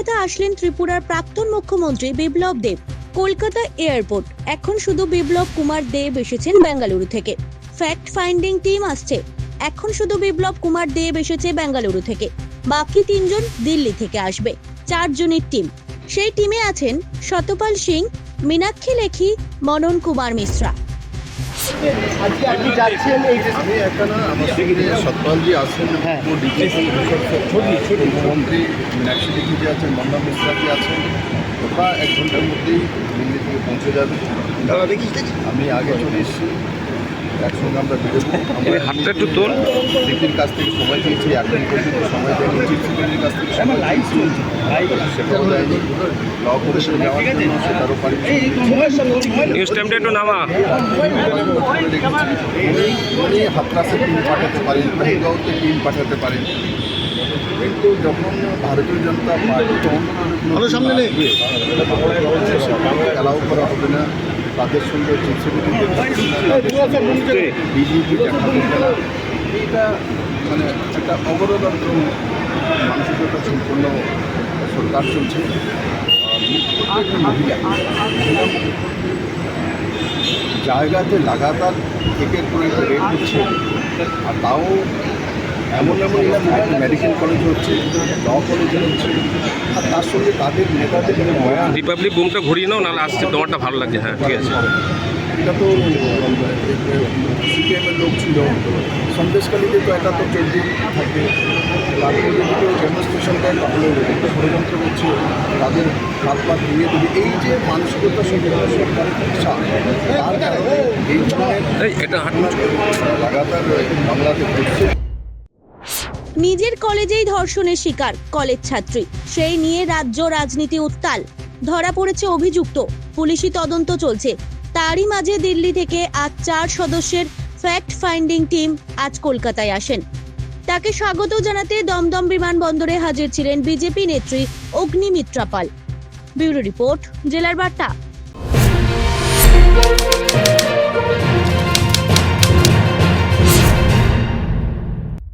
কলকাতা আসলেন ত্রিপুরার প্রাক্তন মুখ্যমন্ত্রী বিপ্লব দেব। কলকাতা এয়ারপোর্ট, এখন শুধু বিপ্লব কুমার দেব এসেছেন বেঙ্গালুরু থেকে। ফ্যাক্ট ফাইন্ডিং টিম আসছে, এখন শুধু বিপ্লব কুমার দেব এসেছে বেঙ্গালুরু থেকে। বাকি তিনজন দিল্লি থেকে আসবে, চারজনের টিম। সেই টিমে আছেন শতপাল সিং, মীনাক্ষী লেখি, মনন কুমার মিশ্রা। আজকে যাচ্ছেন এই আমি একটা না আমার সঙ্গে সতপালজি আছেন হ্যাঁ। মুখ্যমন্ত্রী মীনাক্ষী লেখি যে আছেন মন্না মিশ্রাজি আছেন। ওরা এক ঘণ্টার মধ্যেই দিল্লি থেকে পৌঁছে যাবে। দাদা দেখি। আমি আগে চলে এসেছি। একসঙ্গে আমরা হাতটা একটু তোল। সিপির কাছ থেকে সময় পেয়েছি এখন পর্যন্ত সময় দেয়নি চিফ কাছ থেকে সময় লাইভ সেটাও দেয়নি ল যাওয়ার জন্য সেটারও নিউজ টাইমটা একটু নামা উনি হাতরাসে টিম পাঠাতে পারেন পেহেলগাঁওতে টিম পাঠাতে পারেন কিন্তু যখন ভারতীয় জনতা পার্টি ভালো সামনে নেই। অ্যালাউ করা হবে না তাদের সঙ্গে চিফ সেক্রেটারি বিজেপি এইটা মানে একটা অবরোধ মানসিকতা সম্পূর্ণ সরকার চলছে। মহিলা। জায়গাতে লাগাতার একের পর এক রেট হচ্ছে আর তাও এমন এমন একটা মেডিকেল কলেজ হচ্ছে ল কলেজ হচ্ছে আর তার সঙ্গে তাদের নেতাদের বয়ান রিপাবলিক বুমটা ঘুরিয়ে নাও নাহলে আসছে তোমারটা ভালো লাগছে হ্যাঁ ঠিক আছে। এটা তো সিপিএমের লোক ছিল। সন্দেশকালীতে তো তো চলতেই থাকে। তারপরে যদি কেউ ডেমনস্ট্রেশন দেয় তাহলে একটা ষড়যন্ত্র করছে। তাদের হাত পা ভেঙে দেবে। এই যে মানসিকতা সম্পূর্ণ সরকারের ইচ্ছা তার কারণে এই ধরনের লাগাতার বাংলাতে ঘটছে নিজের কলেজেই ধর্ষণের শিকার কলেজ ছাত্রী। সেই নিয়ে রাজ্য রাজনীতি উত্তাল। ধরা পড়েছে অভিযুক্ত। পুলিশি তদন্ত চলছে। তারই মাঝে দিল্লি থেকে আজ চার সদস্যের ফ্যাক্ট ফাইন্ডিং টিম আজ কলকাতায় আসেন। তাকে স্বাগত জানাতে দমদম বিমানবন্দরে হাজির ছিলেন বিজেপি নেত্রী অগ্নিমিত্রা পাল। ব্যুরো রিপোর্ট, জেলার বার্তা।